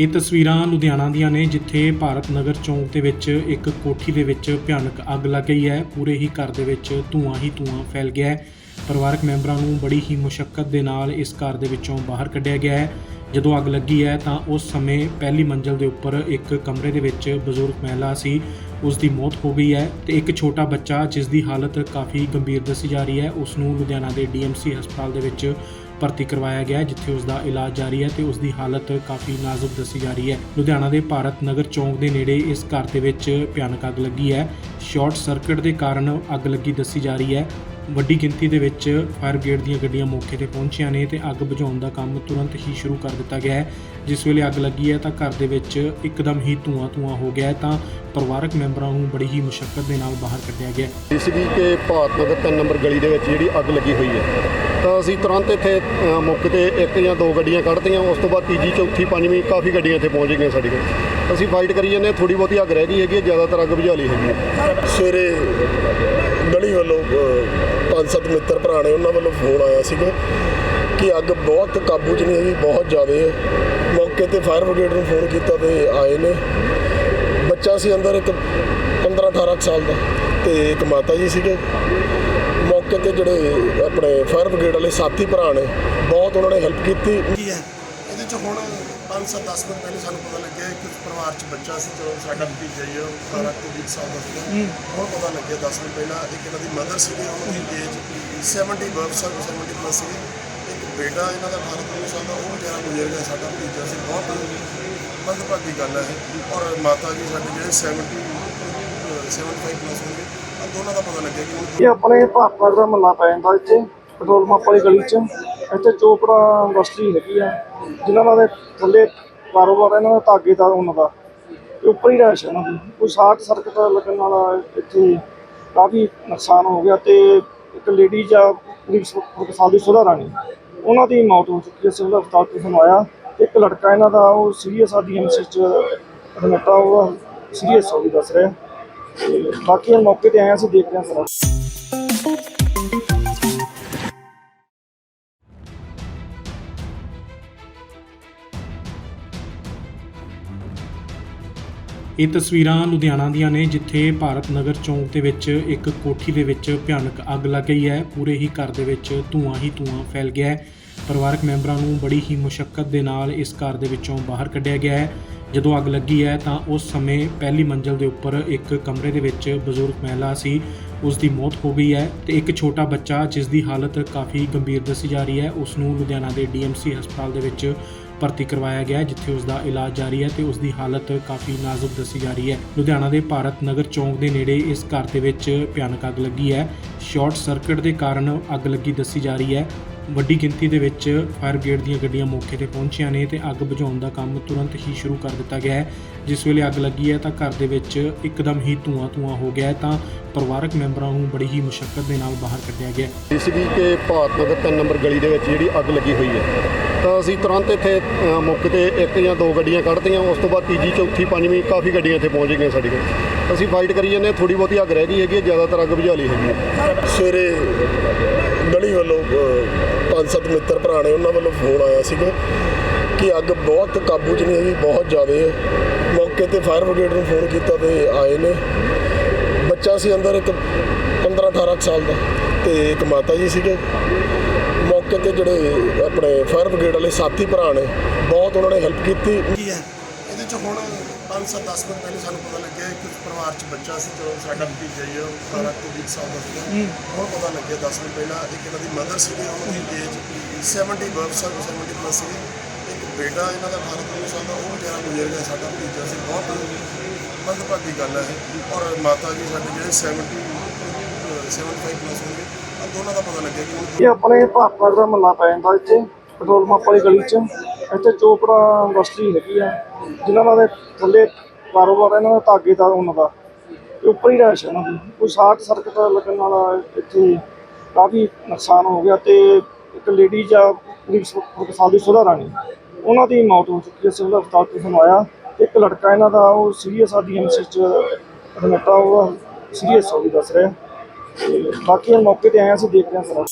ਇਹ ਤਸਵੀਰਾਂ ਲੁਧਿਆਣਾ ਦੀਆਂ ਨੇ, ਜਿੱਥੇ ਭਾਰਤ ਨਗਰ ਚੌਂਕ ਦੇ ਵਿੱਚ ਇੱਕ ਕੋਠੀ ਦੇ ਵਿੱਚ ਭਿਆਨਕ ਅੱਗ ਲੱਗ ਗਈ ਹੈ। ਪੂਰੇ ਹੀ ਘਰ ਦੇ ਵਿੱਚ ਧੂਆਂ ਹੀ ਧੂਆਂ ਫੈਲ ਗਿਆ ਹੈ। ਪਰਿਵਾਰਕ ਮੈਂਬਰਾਂ ਨੂੰ ਬੜੀ ਹੀ ਮੁਸ਼ਕਲ ਦੇ ਨਾਲ ਇਸ ਘਰ ਦੇ ਵਿੱਚੋਂ ਬਾਹਰ ਕੱਢਿਆ ਗਿਆ ਹੈ। ਜਦੋਂ ਅੱਗ ਲੱਗੀ ਹੈ ਤਾਂ ਉਸ ਸਮੇਂ ਪਹਿਲੀ ਮੰਜ਼ਲ ਦੇ ਉੱਪਰ ਇੱਕ ਕਮਰੇ ਦੇ ਵਿੱਚ ਬਜ਼ੁਰਗ ਮਹਿਲਾ ਸੀ। ਉਸ ਦੀ ਮੌਤ ਹੋ ਗਈ ਹੈ ਤੇ ਇੱਕ ਛੋਟਾ ਬੱਚਾ ਜਿਸ ਦੀ ਹਾਲਤ ਕਾਫੀ ਗੰਭੀਰ ਦੱਸੀ ਜਾ ਰਹੀ ਹੈ, ਉਸ ਨੂੰ ਲੁਧਿਆਣਾ ਦੇ ਡੀਐਮਸੀ ਹਸਪਤਾਲ ਦੇ ਵਿੱਚ ਭਰਤੀ ਕਰਵਾਇਆ ਗਿਆ ਜਿੱਥੇ ਉਸ ਦਾ ਇਲਾਜ ਜਾਰੀ ਹੈ ਤੇ ਉਸ ਦੀ ਹਾਲਤ ਕਾਫੀ ਨਾਜ਼ੁਕ ਦੱਸੀ ਜਾ ਰਹੀ ਹੈ। ਲੁਧਿਆਣਾ ਦੇ ਭਾਰਤ ਨਗਰ ਚੌਂਕ ਦੇ ਨੇੜੇ ਇਸ ਘਰ ਦੇ ਵਿੱਚ ਭਿਆਨਕ ਅੱਗ ਲੱਗੀ ਹੈ। ਸ਼ਾਰਟ ਸਰਕਟ ਦੇ ਕਾਰਨ ਅੱਗ ਲੱਗੀ ਦੱਸੀ ਜਾ ਰਹੀ ਹੈ। ਵੱਡੀ ਗਿਣਤੀ ਦੇ ਵਿੱਚ ਫਾਇਰ ਬ੍ਰਿਗੇਡ ਦੀਆਂ ਗੱਡੀਆਂ ਮੌਕੇ ਤੇ ਪਹੁੰਚੀਆਂ ਨੇ ਤੇ ਅੱਗ ਬੁਝਾਉਣ ਦਾ ਕੰਮ ਤੁਰੰਤ ਹੀ ਸ਼ੁਰੂ ਕਰ ਦਿੱਤਾ ਗਿਆ ਹੈ। ਜਿਸ ਵੇਲੇ ਅੱਗ ਲੱਗੀ ਹੈ ਤਾਂ ਘਰ ਦੇ ਵਿੱਚ ਇੱਕਦਮ ਹੀ ਧੂਆਂ ਧੂਆਂ ਹੋ ਗਿਆ ਹੈ ਤਾਂ ਪਰਿਵਾਰਕ ਮੈਂਬਰਾਂ ਨੂੰ ਬੜੀ ਹੀ ਮੁਸ਼ਕਲ ਦੇ ਨਾਲ ਬਾਹਰ ਕੱਢਿਆ ਗਿਆ ਇਸ ਦੀ ਕਿ ਭਾਰਤ ਨਗਰ 3 ਨੰਬਰ ਗਲੀ ਦੇ ਵਿੱਚ ਜਿਹੜੀ ਅੱਗ ਲੱਗੀ ਹੋਈ ਹੈ। ਤਾਂ ਅਸੀਂ ਤੁਰੰਤ ਇੱਥੇ ਮੌਕੇ ਤੇ ਇੱਕ ਜਾਂ ਦੋ ਗੱਡੀਆਂ ਕੱਢਤੀਆਂ ਉਸ ਤੋਂ ਬਾਅਦ ਤੀਜੀ ਚੌਥੀ ਪੰਜਵੀਂ ਕਾਫੀ ਗੱਡੀਆਂ ਇੱਥੇ ਪਹੁੰਚ ਗਈਆਂ ਸਾਡੇ ਕੋਲ। ਅਸੀਂ ਫਾਈਟ ਕਰੀ ਜਾਂਦੇ ਥੋੜੀ ਬਹੁਤੀ ਅੱਗ ਰਹਿ ਗਈ ਹੈਗੀ ਹੈ, ਜ਼ਿਆਦਾਤਰ ਅੱਗ ਬੁਝਾ ਲਈ ਹੈਗੀ ਹੈ। ਸਵੇਰੇ ਗਲੀ ਵੱਲੋਂ ਪੰਜ ਸੱਤ ਮਿੱਤਰ ਭਰਾ ਨੇ ਉਹਨਾਂ ਵੱਲੋਂ ਫੋਨ ਆਇਆ ਸੀਗਾ ਕਿ ਅੱਗ ਬਹੁਤ ਕਾਬੂ 'ਚ ਨਹੀਂ ਹੈਗੀ, ਬਹੁਤ ਜ਼ਿਆਦਾ ਹੈ। ਮੌਕੇ ਤੇ ਫਾਇਰ ਬ੍ਰਿਗੇਡ ਨੂੰ ਫੋਨ ਕੀਤਾ ਤੇ ਆਏ ਨੇ। ਬੱਚਾ ਸੀ ਅੰਦਰ ਇੱਕ 15 18 ਕੁ ਸਾਲ ਦਾ ਤੇ ਇੱਕ ਮਾਤਾ ਜੀ ਸੀਗੇ। ਮੌਕੇ ਤੇ ਜਿਹੜੇ ਆਪਣੇ ਫਾਇਰ ਬ੍ਰਿਗੇਡ ਵਾਲੇ ਸਾਥੀ ਭਰਾ ਨੇ, ਬਹੁਤ ਉਹਨਾਂ ਨੇ ਹੈਲਪ ਕੀਤੀ। ਚ ਹੁਣ 5-7 10 ਮਿੰਟ ਪਹਿਲੇ ਸਾਨੂੰ ਪਤਾ ਲੱਗਿਆ ਕਿ ਉਸ ਪਰਿਵਾਰ ਚ ਬੱਚਾ ਸੀ ਜੋ ਸਾਡਾ ਭਤੀਜਾ ਹੀ ਹੈ ਉਹ 18 ਤੋਂ 20 ਸਾਲ ਦਾ ਸੀਗਾ। ਹੁਣ ਪਤਾ ਲੱਗਿਆ 10 ਮਿੰਟ ਪਹਿਲਾਂ ਇੱਕ ਇਹਨਾਂ ਦੀ ਮਦਰ ਸੀਗੀ ਉਹਨਾਂ ਦੀ ਏਜ 70 ਬਰਸ 70 ਪਲੱਸ ਸੀ ਇੱਕ ਬੇਟਾ ਇਹਨਾਂ ਦਾ 18 19 ਸਾਲ ਦਾ ਉਹ ਵਿਚਾਰਾ ਗੁਜ਼ਰ ਗਿਆ ਸਾਡਾ ਭਤੀਜਾ ਸੀ ਬਹੁਤ ਮੰਦਭਾਗੀ ਗੱਲ ਹੈ। ਔਰ ਮਾਤਾ ਜੀ ਸਾਡੇ ਜਿਹੜੇ 70 ਅਹ 75 ਪਲੱਸ ਹੋਣਗੇ ਆ ਦੋਨਾਂ ਦਾ ਪਤਾ ਲੱਗਿਆ ਕਿ ਇਹ ਆਪਣੇ ਭਾਰਤ ਦਾ ਮਹੱਲਾ ਪੈ ਜਾਂਦਾ ਇੱਥੇ ਪੈਟਰੋਲ ਪੰਪ ਵਾਲੀ ਗਲੀ 'ਚ। ਇੱਥੇ ਚੋਪੜਾ ਇੰਡਸਟਰੀ ਹੈਗੀ ਆ ਜਿਨ੍ਹਾਂ ਦੇ ਥੱਲੇ ਕਾਰੋਬਾਰ ਇਹਨਾਂ ਦਾ ਧਾਗੇ ਦਾ ਉਹਨਾਂ ਦਾ। ਤੇ ਉੱਪਰ ਹੀ ਰਹਿਸ਼ ਇਹਨਾਂ ਦੀ। ਕੋਈ ਸ਼ਾਰਟ ਸਰਕਟ ਲੱਗਣ ਨਾਲ ਇੱਥੇ ਕਾਫੀ ਨੁਕਸਾਨ ਹੋ ਗਿਆ ਤੇ ਇੱਕ ਲੇਡੀ ਜਾਂ ਕਰੀਬ ਸਾਲ ਦੀ ਸੁਧਾ ਰਾਣੀ ਉਹਨਾਂ ਦੀ ਮੌਤ ਹੋ ਚੁੱਕੀ ਹੈ ਸਿਵਲ ਹਸਪਤਾਲ ਤੋਂ ਸਮਵਾਇਆ ਇੱਕ ਲੜਕਾ ਇਹਨਾਂ ਦਾ ਉਹ ਸੀਰੀਅਸ ਆ ਡੀਐਮਸੀ ਚ ਐਡਮਿਟ ਉਹ ਸੀਰੀਅਸ ਹੋ ਗਈ ਦੱਸ ਰਿਹਾ। ਤੇ ਬਾਕੀ ਇਹ ਮੌਕੇ ਤੇ ਆਇਆ ਹਾਂ, ਅਸੀਂ ਦੇਖ ਰਹੇ ਹਾਂ ਸਾਰਾ। ਇਹ ਤਸਵੀਰਾਂ ਲੁਧਿਆਣਾ ਦੀਆਂ ਨੇ, ਜਿੱਥੇ ਭਾਰਤ ਨਗਰ ਚੌਂਕ ਦੇ ਵਿੱਚ ਇੱਕ ਕੋਠੀ ਦੇ ਵਿੱਚ ਭਿਆਨਕ ਅੱਗ ਲੱਗ ਗਈ ਹੈ। ਪੂਰੇ ਹੀ ਘਰ ਦੇ ਵਿੱਚ ਧੂਆਂ ਹੀ ਧੂਆਂ ਫੈਲ ਗਿਆ ਹੈ। ਪਰਿਵਾਰਕ ਮੈਂਬਰਾਂ ਨੂੰ ਬੜੀ ਹੀ ਮੁਸ਼ਕਲ ਦੇ ਨਾਲ ਇਸ ਘਰ ਦੇ ਵਿੱਚੋਂ ਬਾਹਰ ਕੱਢਿਆ ਗਿਆ ਹੈ। ਜਦੋਂ ਅੱਗ ਲੱਗੀ ਹੈ ਤਾਂ ਉਸ ਸਮੇਂ ਪਹਿਲੀ ਮੰਜ਼ਲ ਦੇ ਉੱਪਰ ਇੱਕ ਕਮਰੇ ਦੇ ਵਿੱਚ ਬਜ਼ੁਰਗ ਮਹਿਲਾ ਸੀ। ਉਸ ਦੀ ਮੌਤ ਹੋ ਗਈ ਹੈ ਤੇ ਇੱਕ ਛੋਟਾ ਬੱਚਾ ਜਿਸ ਦੀ ਹਾਲਤ ਕਾਫੀ ਗੰਭੀਰ ਦੱਸੀ ਜਾ ਰਹੀ ਹੈ ਉਸ ਨੂੰ ਲੁਧਿਆਣਾ ਦੇ ਡੀਐਮਸੀ ਹਸਪਤਾਲ ਦੇ ਵਿੱਚ ਭਰਤੀ ਕਰਵਾਇਆ ਗਿਆ ਜਿੱਥੇ ਉਸ ਦਾ ਇਲਾਜ ਜਾਰੀ ਹੈ ਤੇ ਉਸ ਦੀ ਹਾਲਤ ਕਾਫੀ ਨਾਜ਼ੁਕ ਦੱਸੀ ਜਾ ਰਹੀ ਹੈ। ਲੁਧਿਆਣਾ ਦੇ ਭਾਰਤ ਨਗਰ ਚੌਂਕ ਦੇ ਨੇੜੇ ਇਸ ਘਰ ਦੇ ਵਿੱਚ ਭਿਆਨਕ ਅੱਗ ਲੱਗੀ ਹੈ। ਸ਼ਾਰਟ ਸਰਕਟ ਦੇ ਕਾਰਨ ਅੱਗ ਲੱਗੀ ਦੱਸੀ ਜਾ ਰਹੀ ਹੈ। ਵੱਡੀ ਗਿਣਤੀ ਦੇ ਵਿੱਚ ਫਾਇਰ ਬ੍ਰਿਗੇਡ ਦੀਆਂ ਗੱਡੀਆਂ ਮੌਕੇ ਤੇ ਪਹੁੰਚੀਆਂ ਨੇ ਤੇ ਅੱਗ ਬੁਝਾਉਣ ਦਾ ਕੰਮ ਤੁਰੰਤ ਹੀ ਸ਼ੁਰੂ ਕਰ ਦਿੱਤਾ ਗਿਆ ਹੈ। ਜਿਸ ਵੇਲੇ ਅੱਗ ਲੱਗੀ ਹੈ ਤਾਂ ਘਰ ਦੇ ਵਿੱਚ ਇੱਕਦਮ ਹੀ ਧੂਆਂ ਧੂਆਂ ਹੋ ਗਿਆ ਤਾਂ ਪਰਿਵਾਰਕ ਮੈਂਬਰਾਂ ਨੂੰ ਬੜੀ ਹੀ ਮੁਸ਼ਕਲ ਦੇ ਨਾਲ ਬਾਹਰ ਕੱਢਿਆ ਗਿਆ ਇਸ ਦੀ ਕਿ ਭਾਰਤ ਨਗਰ 3 ਨੰਬਰ ਗਲੀ ਦੇ ਵਿੱਚ ਜਿਹੜੀ ਅੱਗ ਲੱਗੀ ਹੋਈ ਹੈ। ਤਾਂ ਅਸੀਂ ਤੁਰੰਤ ਇੱਥੇ ਅ, ਮੌਕੇ ਤੇ ਇੱਕ ਜਾਂ ਦੋ ਗੱਡੀਆਂ ਕੱਢਤੀਆਂ ਉਸ ਤੋਂ ਬਾਅਦ ਤੀਜੀ ਚੌਥੀ ਪੰਜਵੀਂ ਕਾਫੀ ਗੱਡੀਆਂ ਇੱਥੇ ਪਹੁੰਚ ਗਈਆਂ ਸਾਡੀਆਂ ਅਸੀਂ ਫਾਈਟ ਕਰੀ ਜਾਂਦੇ ਥੋੜੀ ਬਹੁਤੀ ਅੱਗ ਰਹਿ ਗਈ ਹੈਗੀ ਹੈ, ਜ਼ਿਆਦਾਤਰ ਅੱਗ ਬੁਝਾ ਲਈ ਹੈਗੀ ਹੈ। ਸਵੇਰੇ ਗਲੀ ਵੱਲੋਂ ਅ, ਪੰਜ ਸੱਤ ਮਿੱਤਰ ਭਰਾ ਨੇ ਉਹਨਾਂ ਵੱਲੋਂ ਫੋਨ ਆਇਆ ਸੀਗਾ ਕਿ ਅੱਗ ਬਹੁਤ ਕਾਬੂ 'ਚ ਨਹੀਂ ਹੈਗੀ ਬਹੁਤ ਜ਼ਿਆਦਾ ਹੈ। ਮੌਕੇ ਤੇ ਫਾਇਰ ਬ੍ਰਿਗੇਡ ਨੂੰ ਫੋਨ ਕੀਤਾ ਤੇ ਆਏ ਨੇ। ਬੱਚਾ ਸੀ ਅੰਦਰ ਇੱਕ 15 18 ਕੁ ਸਾਲ ਦਾ ਤੇ ਇੱਕ ਮਾਤਾ ਜੀ ਸੀਗੇ। ਮੌਕੇ ਤੇ ਜਿਹੜੇ ਆਪਣੇ ਫਾਇਰ ਬ੍ਰਿਗੇਡ ਵਾਲੇ ਸਾਥੀ ਭਰਾ ਨੇ ਬਹੁਤ ਉਹਨਾਂ ਨੇ ਹੈਲਪ ਕੀਤੀ। ਕੀ ਹੈ? ਇਹਦੇ ਚ ਹੁਣ 5-7 10 ਮਿੰਟ ਪਹਿਲੇ ਸਾਨੂੰ ਪਤਾ ਲੱਗਿਆ ਕਿ ਉਸ ਪਰਿਵਾਰ ਚ ਬੱਚਾ ਸੀ ਜੋ ਸਾਡਾ ਭਤੀਜਾ ਹੀ ਹੈ ਉਹ 18 ਤੋਂ 20 ਸਾਲ ਦਾ ਸੀਗਾ ਹੁਣ ਪਤਾ ਲੱਗਿਆ 10 ਮਿੰਟ ਪਹਿਲਾਂ ਇੱਕ ਇਹਨਾਂ ਦੀ ਮਦਰ ਸੀਗੀ ਉਹਨਾਂ ਦੀ ਏਜ 70 ਬਰਸ 70 ਪਲੱਸ ਸੀ ਇੱਕ ਬੇਟਾ ਇਹਨਾਂ ਦਾ 18 19 ਸਾਲ ਦਾ ਉਹ ਵਿਚਾਰਾ ਗੁਜ਼ਰ ਗਿਆ ਸਾਡਾ ਭਤੀਜਾ ਸੀ ਬਹੁਤ ਮੰਦਭਾਗੀ ਗੱਲ ਹੈ। ਔਰ ਮਾਤਾ ਜੀ ਸਾਡੇ ਜਿਹੜੇ 70 ਅਹ 75 ਪਲੱਸ ਹੋਣਗੇ ਆ ਦੋਨਾਂ ਦਾ ਪਤਾ ਲੱਗਿਆ ਕਿ ਇਹ ਆਪਣੇ ਭਾਪਾ ਦਾ ਮਹੱਲਾ ਪੈ ਜਾਂਦਾ ਇੱਥੇ, ਪੈਟਰੋਲ ਪੰਪ ਵਾਲੀ ਗਲੀ 'ਚ। ਇੱਥੇ ਚੋਪੜਾ ਇੰਡਸਟਰੀ ਹੈਗੀ ਆ, ਜਿਨ੍ਹਾਂ ਦੇ ਥੱਲੇ ਕਾਰੋਬਾਰ ਇਹਨਾਂ ਦਾ ਧਾਗੇ ਦਾ ਉਹਨਾਂ ਦਾ। ਤੇ ਉੱਪਰ ਹੀ ਰਹਿਸ਼ ਇਹਨਾਂ ਦੀ ਕੋਈ ਸ਼ਾਰਟ ਸਰਕਟ ਲੱਗਣ ਨਾਲ ਇੱਥੇ ਕਾਫੀ ਨੁਕਸਾਨ ਹੋ ਗਿਆ ਤੇ ਇੱਕ ਲੇਡੀ ਜਾਂ ਕਰੀਬ ਸਾਲ ਦੀ ਸੁਧਾ ਰਾਣੀ ਉਹਨਾਂ ਦੀ ਮੌਤ ਹੋ ਚੁੱਕੀ ਹੈ, ਸਿਵਲ ਹਸਪਤਾਲ ਤੋਂ ਸਮਵਾਇਆ ਇੱਕ ਲੜਕਾ ਇਹਨਾਂ ਦਾ, ਉਹ ਸੀਰੀਅਸ ਆ, ਡੀਐਮਸੀ ਚ ਐਡਮਿਟ ਆ, ਉਹ ਸੀਰੀਅਸ ਹੋ ਗਈ ਦੱਸ ਰਿਹਾ। ਬਾਕੀ ਇਹ ਮੌਕੇ ਤੇ ਆਏ ਹਾਂ, ਅਸੀਂ ਦੇਖ ਰਹੇ ਹਾਂ ਸਾਰਾ।